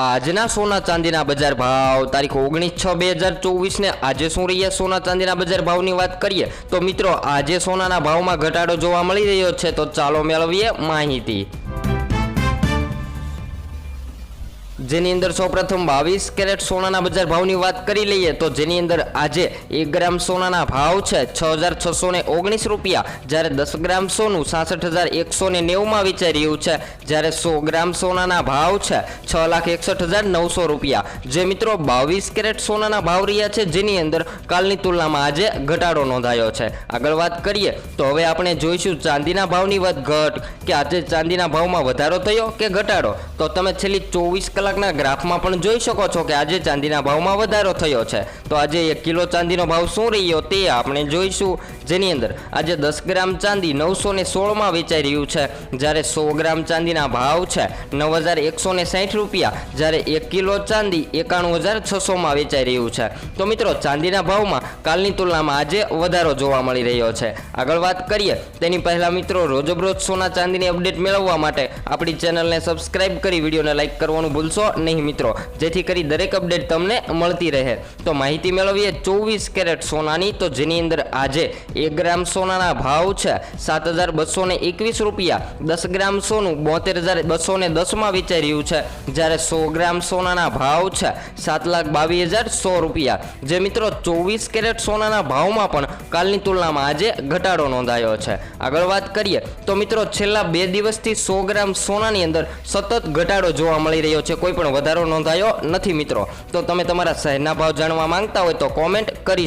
આજના સોના ચાંદીના બજાર ભાવ, તારીખ ઓગણીસ છ બે હજાર ચોવીસને આજે શું રહ્યા સોના ચાંદીના બજાર ભાવની વાત કરીએ, તો મિત્રો, આજે સોનાના ભાવમાં ઘટાડો જોવા મળી રહ્યો છે, તો ચાલો મેળવીએ માહિતી. જેની અંદર સૌપ્રથમ બાવીસ કેરેટ સોનાના બજાર ભાવની વાત કરી લઈએ તો જેની અંદર આજે એક ગ્રામ સોનાના ભાવ છે છ હજાર છસો ને ઓગણીસ રૂપિયા. જ્યારે દસ ગ્રામ સોનું સાસઠ હજાર એકસો ને નેવુંમાં રહ્યું છે. જ્યારે સો ગ્રામ સોનાના ભાવ છે છ લાખ એકસઠ હજાર નવસો રૂપિયા. જે મિત્રો બાવીસ કેરેટ સોનાના ભાવ રહ્યા છે જેની અંદર કાલની તુલનામાં આજે ઘટાડો નોંધાયો છે. આગળ વાત કરીએ તો હવે આપણે જોઈશું ચાંદીના ભાવની વાત ઘટ કે આજે ચાંદીના ભાવમાં વધારો થયો કે ઘટાડો? તો તમે છેલ્લી ચોવીસ કલાકના ગ્રાફમાં પણ જોઈ શકો છો કે આજે ચાંદીના ભાવમાં વધારો થયો છે. તો આજે એક કિલો ચાંદીનો ભાવ શું રહ્યો તે આપણે જોઈશું. જેની અંદર આજે દસ ગ્રામ ચાંદી નવસો ને સોળમાં વેચાઈ રહ્યું છે. જ્યારે સો ગ્રામ ચાંદીના ભાવ છે નવ હજાર એકસો ને સાઠ રૂપિયા. જ્યારે એક કિલો ચાંદી એકાણું હજાર છસોમાં વેચાઈ રહ્યું છે. તો મિત્રો, ચાંદીના ભાવમાં કાલની તુલનામાં આજે વધારો જોવા મળી રહ્યો છે. આગળ વાત કરીએ, તેની પહેલા મિત્રો, રોજબરોજ સોના ચાંદીની અપડેટ મેળવવા માટે આપણી ચેનલને સબસ્ક્રાઇબ કરી વિડીયોને લાઇક કરવાનું ભૂલશો નહીં મિત્રો. જેથી કરી દરેક અપડેટ તમને મળતી રહે. તો માહિતી મેળવીએ ચોવીસ કેરેટ સોનાની. તો જેની અંદર આજે એક ગ્રામ સોનાના ભાવ છે સાત હજાર બસો ને એકવીસ રૂપિયા. દસ ગ્રામ સોનું બોતેર હજાર બસો ને દસમાં વેચાઈ રહ્યું છે. જ્યારે સો ગ્રામ સોનાના ભાવ છે સાત લાખ બાવીસ હજાર સો રૂપિયા. જે મિત્રો ચોવીસ કેરેટ સોનાના ભાવમાં પણ કાલની તુલનામાં આજે ઘટાડો નોંધાયો છે. આગળ વાત કરીએ તો મિત્રો છેલ્લા બે દિવસથી સો ગ્રામ સોનાની અંદર સતત ઘટાડો જોવા મળી રહ્યો છે. કોઈ પણ વધારો નોંધાયો નથી મિત્રો. તો તમે તમારા શહેરના ભાવ જાણવા માંગતા હોય તો કોમેન્ટ કરી શકો